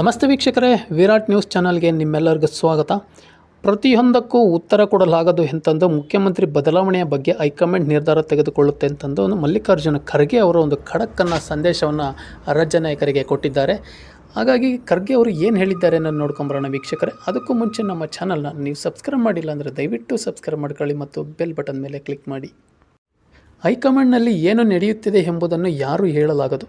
ನಮಸ್ತೆ ವೀಕ್ಷಕರೇ, ವಿರಾಟ್ ನ್ಯೂಸ್ ಚಾನಲ್ಗೆ ನಿಮ್ಮೆಲ್ಲರಿಗೂ ಸ್ವಾಗತ. ಪ್ರತಿಯೊಂದಕ್ಕೂ ಉತ್ತರ ಕೊಡಲಾಗದು ಎಂತಂದು ಮುಖ್ಯಮಂತ್ರಿ ಬದಲಾವಣೆಯ ಬಗ್ಗೆ ಹೈಕಮಾಂಡ್ ನಿರ್ಧಾರ ತೆಗೆದುಕೊಳ್ಳುತ್ತೆ ಅಂತಂದು ಒಂದು ಮಲ್ಲಿಕಾರ್ಜುನ ಖರ್ಗೆ ಅವರು ಒಂದು ಖಡಕ್ಕನ್ನು ಸಂದೇಶವನ್ನು ರಾಜ್ಯ ನಾಯಕರಿಗೆ ಕೊಟ್ಟಿದ್ದಾರೆ. ಹಾಗಾಗಿ ಖರ್ಗೆ ಅವರು ಏನು ಹೇಳಿದ್ದಾರೆ ಅನ್ನೋದು ನೋಡ್ಕೊಂಬರೋಣ ವೀಕ್ಷಕರೇ. ಅದಕ್ಕೂ ಮುಂಚೆ ನಮ್ಮ ಚಾನಲ್ನ ನೀವು ಸಬ್ಸ್ಕ್ರೈಬ್ ಮಾಡಿಲ್ಲ ಅಂದರೆ ದಯವಿಟ್ಟು ಸಬ್ಸ್ಕ್ರೈಬ್ ಮಾಡ್ಕೊಳ್ಳಿ ಮತ್ತು ಬೆಲ್ ಬಟನ್ ಮೇಲೆ ಕ್ಲಿಕ್ ಮಾಡಿ. ಹೈಕಮಾಂಡ್ನಲ್ಲಿ ಏನು ನಡೆಯುತ್ತಿದೆ ಎಂಬುದನ್ನು ಯಾರೂ ಹೇಳಲಾಗದು.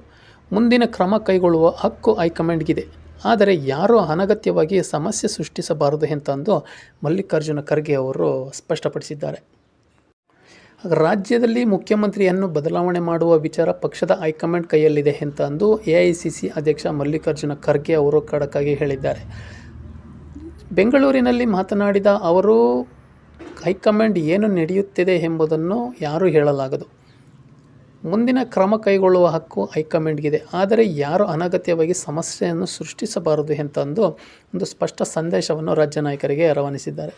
ಮುಂದಿನ ಕ್ರಮ ಕೈಗೊಳ್ಳುವ ಹಕ್ಕು ಹೈಕಮಾಂಡ್ಗಿದೆ. ಆದರೆ ಯಾರೂ ಅನಗತ್ಯವಾಗಿ ಸಮಸ್ಯೆ ಸೃಷ್ಟಿಸಬಾರದು ಎಂತಂದು ಮಲ್ಲಿಕಾರ್ಜುನ ಖರ್ಗೆ ಅವರು ಸ್ಪಷ್ಟಪಡಿಸಿದ್ದಾರೆ. ರಾಜ್ಯದಲ್ಲಿ ಮುಖ್ಯಮಂತ್ರಿಯನ್ನು ಬದಲಾವಣೆ ಮಾಡುವ ವಿಚಾರ ಪಕ್ಷದ ಹೈಕಮಾಂಡ್ ಕೈಯಲ್ಲಿದೆ ಅಂತ ಅಂದು ಎ ಐ ಸಿ ಸಿ ಅಧ್ಯಕ್ಷ ಮಲ್ಲಿಕಾರ್ಜುನ ಖರ್ಗೆ ಅವರು ಖಡಕ್ಕಾಗಿ ಹೇಳಿದ್ದಾರೆ. ಬೆಂಗಳೂರಿನಲ್ಲಿ ಮಾತನಾಡಿದ ಅವರು, ಹೈಕಮಾಂಡ್ ಏನು ನಡೆಯುತ್ತಿದೆ ಎಂಬುದನ್ನು ಯಾರೂ ಹೇಳಲಾಗದು. ಮುಂದಿನ ಕ್ರಮ ಕೈಗೊಳ್ಳುವ ಹಕ್ಕು ಹೈಕಮಾಂಡ್ಗಿದೆ. ಆದರೆ ಯಾರು ಅನಗತ್ಯವಾಗಿ ಸಮಸ್ಯೆಯನ್ನು ಸೃಷ್ಟಿಸಬಾರದು ಎಂತಂದು ಒಂದು ಸ್ಪಷ್ಟ ಸಂದೇಶವನ್ನು ರಾಜ್ಯ ನಾಯಕರಿಗೆ ರವಾನಿಸಿದ್ದಾರೆ.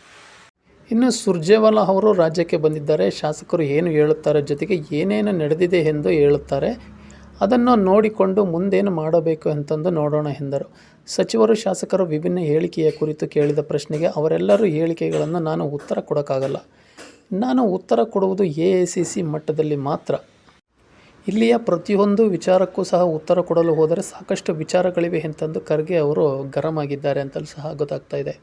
ಇನ್ನು ಸುರ್ಜೇವಾಲಾ ಅವರು ರಾಜ್ಯಕ್ಕೆ ಬಂದಿದ್ದಾರೆ. ಶಾಸಕರು ಏನು ಹೇಳುತ್ತಾರೆ ಜೊತೆಗೆ ಏನೇನು ನಡೆದಿದೆ ಎಂದು ಹೇಳುತ್ತಾರೆ. ಅದನ್ನು ನೋಡಿಕೊಂಡು ಮುಂದೇನು ಮಾಡಬೇಕು ಅಂತಂದು ನೋಡೋಣ ಎಂದರು. ಸಚಿವರು, ಶಾಸಕರು ವಿಭಿನ್ನ ಹೇಳಿಕೆಯ ಕುರಿತು ಕೇಳಿದ ಪ್ರಶ್ನೆಗೆ ಅವರೆಲ್ಲರೂ ಹೇಳಿಕೆಗಳನ್ನು ನಾನು ಉತ್ತರ ಕೊಡೋಕ್ಕಾಗಲ್ಲ. ನಾನು ಉತ್ತರ ಕೊಡುವುದು ಎ ಮಟ್ಟದಲ್ಲಿ ಮಾತ್ರ. ಇಲ್ಲಿಯ ಪ್ರತಿಯೊಂದು ವಿಚಾರಕ್ಕೂ ಸಹ ಉತ್ತರ ಕೊಡಲು ಹೋದರೆ ಸಾಕಷ್ಟು ವಿಚಾರಗಳಿವೆ ಎಂತಂದು ಖರ್ಗೆ ಅವರು ಗರಂ ಆಗಿದ್ದಾರೆ ಅಂತಲೂ ಸಹ ಗೊತ್ತಾಗ್ತಾ ಇದೆ.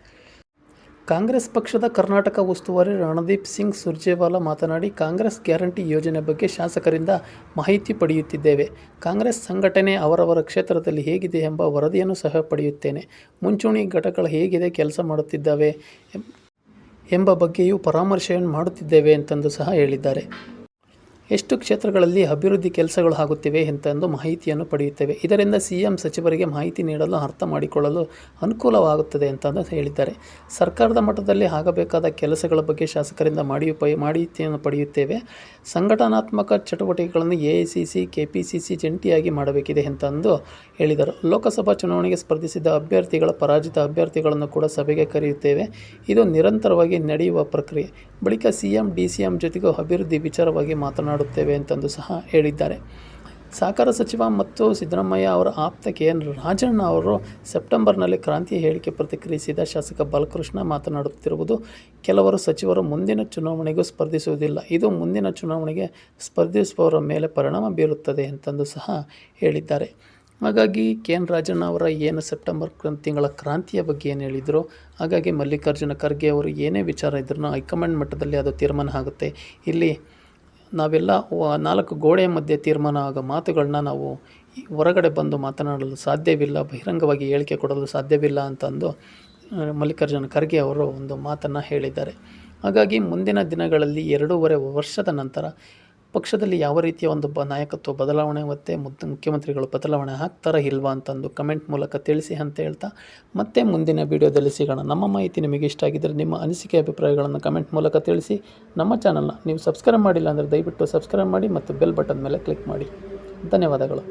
ಕಾಂಗ್ರೆಸ್ ಪಕ್ಷದ ಕರ್ನಾಟಕ ಉಸ್ತುವಾರಿ ರಣದೀಪ್ ಸಿಂಗ್ ಸುರ್ಜೇವಾಲಾ ಮಾತನಾಡಿ, ಕಾಂಗ್ರೆಸ್ ಗ್ಯಾರಂಟಿ ಯೋಜನೆ ಬಗ್ಗೆ ಶಾಸಕರಿಂದ ಮಾಹಿತಿ ಪಡೆಯುತ್ತಿದ್ದೇವೆ. ಕಾಂಗ್ರೆಸ್ ಸಂಘಟನೆ ಅವರವರ ಕ್ಷೇತ್ರದಲ್ಲಿ ಹೇಗಿದೆ ಎಂಬ ವರದಿಯನ್ನು ಸಹ ಪಡೆಯುತ್ತೇನೆ. ಮುಂಚೂಣಿ ಘಟಕಗಳು ಹೇಗಿದೆ ಕೆಲಸ ಮಾಡುತ್ತಿದ್ದಾವೆ ಎಂಬ ಬಗ್ಗೆಯೂ ಪರಾಮರ್ಶೆಯನ್ನು ಮಾಡುತ್ತಿದ್ದೇವೆ ಅಂತಂದು ಸಹ ಹೇಳಿದ್ದಾರೆ. ಎಷ್ಟು ಕ್ಷೇತ್ರಗಳಲ್ಲಿ ಅಭಿವೃದ್ಧಿ ಕೆಲಸಗಳು ಆಗುತ್ತಿವೆ ಎಂತೆಂದು ಮಾಹಿತಿಯನ್ನು ಪಡೆಯುತ್ತೇವೆ. ಇದರಿಂದ ಸಿ ಎಂ ಸಚಿವರಿಗೆ ಮಾಹಿತಿ ನೀಡಲು ಅರ್ಥ ಮಾಡಿಕೊಳ್ಳಲು ಅನುಕೂಲವಾಗುತ್ತದೆ ಅಂತಂದು ಹೇಳಿದ್ದಾರೆ. ಸರ್ಕಾರದ ಮಟ್ಟದಲ್ಲಿ ಆಗಬೇಕಾದ ಕೆಲಸಗಳ ಬಗ್ಗೆ ಶಾಸಕರಿಂದ ಮಾಡಿ ಮಾಹಿತಿಯನ್ನು ಪಡೆಯುತ್ತೇವೆ. ಸಂಘಟನಾತ್ಮಕ ಚಟುವಟಿಕೆಗಳನ್ನು A I C C K P C C ಜಂಟಿಯಾಗಿ ಮಾಡಬೇಕಿದೆ ಅಂತಂದು ಹೇಳಿದರು. ಲೋಕಸಭಾ ಚುನಾವಣೆಗೆ ಸ್ಪರ್ಧಿಸಿದ ಅಭ್ಯರ್ಥಿಗಳ ಪರಾಜಿತ ಅಭ್ಯರ್ಥಿಗಳನ್ನು ಕೂಡ ಸಭೆಗೆ ಕರೆಯುತ್ತೇವೆ. ಇದು ನಿರಂತರವಾಗಿ ನಡೆಯುವ ಪ್ರಕ್ರಿಯೆ. ಬಳಿಕ C M D C M ಜೊತೆಗೂ ಅಭಿವೃದ್ಧಿ ವಿಚಾರವಾಗಿ ಮಾತನಾಡುತ್ತೇವೆ ಅಂತಂದು ಸಹ ಹೇಳಿದ್ದಾರೆ. ಸಹಕಾರ ಸಚಿವ ಮತ್ತು ಸಿದ್ದರಾಮಯ್ಯ ಅವರ ಆಪ್ತ ಕೆ ಎನ್ ರಾಜಣ್ಣ ಅವರು ಸೆಪ್ಟೆಂಬರ್ನಲ್ಲಿ ಕ್ರಾಂತಿ ಹೇಳಿಕೆ ಪ್ರತಿಕ್ರಿಯಿಸಿದ ಶಾಸಕ ಬಾಲಕೃಷ್ಣ ಮಾತನಾಡುತ್ತಿರುವುದು ಕೆಲವರು ಸಚಿವರು ಮುಂದಿನ ಚುನಾವಣೆಗೂ ಸ್ಪರ್ಧಿಸುವುದಿಲ್ಲ. ಇದು ಮುಂದಿನ ಚುನಾವಣೆಗೆ ಸ್ಪರ್ಧಿಸುವವರ ಮೇಲೆ ಪರಿಣಾಮ ಬೀರುತ್ತದೆ ಅಂತಂದು ಸಹ ಹೇಳಿದ್ದಾರೆ. ಹಾಗಾಗಿ ಕೆ ಎನ್ ರಾಜಣ್ಣ ಅವರ ಏನು ಸೆಪ್ಟೆಂಬರ್ ತಿಂಗಳ ಕ್ರಾಂತಿಯ ಬಗ್ಗೆ ಏನು ಹೇಳಿದರು? ಹಾಗಾಗಿ ಮಲ್ಲಿಕಾರ್ಜುನ ಖರ್ಗೆ ಅವರು ಏನೇ ವಿಚಾರ ಇದ್ರೂ ಹೈಕಮಾಂಡ್ ಮಟ್ಟದಲ್ಲಿ ಅದು ತೀರ್ಮಾನ ಆಗುತ್ತೆ. ಇಲ್ಲಿ ನಾವೆಲ್ಲ ನಾಲ್ಕು ಗೋಡೆಯ ಮಧ್ಯೆ ತೀರ್ಮಾನ ಆಗೋ ಮಾತುಗಳನ್ನ ನಾವು ಹೊರಗಡೆ ಬಂದು ಮಾತನಾಡಲು ಸಾಧ್ಯವಿಲ್ಲ, ಬಹಿರಂಗವಾಗಿ ಹೇಳಿಕೆ ಕೊಡಲು ಸಾಧ್ಯವಿಲ್ಲ ಅಂತಂದು ಮಲ್ಲಿಕಾರ್ಜುನ ಖರ್ಗೆ ಅವರು ಒಂದು ಮಾತನ್ನು ಹೇಳಿದ್ದಾರೆ. ಹಾಗಾಗಿ ಮುಂದಿನ ದಿನಗಳಲ್ಲಿ ಎರಡೂವರೆ ವರ್ಷದ ನಂತರ ಪಕ್ಷದಲ್ಲಿ ಯಾವ ರೀತಿಯ ಒಂದು ಬ, ನಾಯಕತ್ವ ಬದಲಾವಣೆ ಮತ್ತು ಮುದ್ದು ಮುಖ್ಯಮಂತ್ರಿಗಳು ಬದಲಾವಣೆ ಆಗ್ತಾರಾ ಇಲ್ವಾ ಅಂತಂದು ಕಮೆಂಟ್ ಮೂಲಕ ತಿಳಿಸಿ ಅಂತ ಹೇಳ್ತಾ ಮತ್ತೆ ಮುಂದಿನ ವಿಡಿಯೋದಲ್ಲಿ ಸಿಗೋಣ. ನಮ್ಮ ಮಾಹಿತಿ ನಿಮಗೆ ಇಷ್ಟ ಆಗಿದ್ದರೆ ನಿಮ್ಮ ಅನಿಸಿಕೆ ಅಭಿಪ್ರಾಯಗಳನ್ನು ಕಮೆಂಟ್ ಮೂಲಕ ತಿಳಿಸಿ. ನಮ್ಮ ಚಾನಲ್ನ ನೀವು ಸಬ್ಸ್ಕ್ರೈಬ್ ಮಾಡಿಲ್ಲ ಅಂದರೆ ದಯವಿಟ್ಟು ಸಬ್ಸ್ಕ್ರೈಬ್ ಮಾಡಿ ಮತ್ತು ಬೆಲ್ ಬಟನ್ ಮೇಲೆ ಕ್ಲಿಕ್ ಮಾಡಿ. ಧನ್ಯವಾದಗಳು.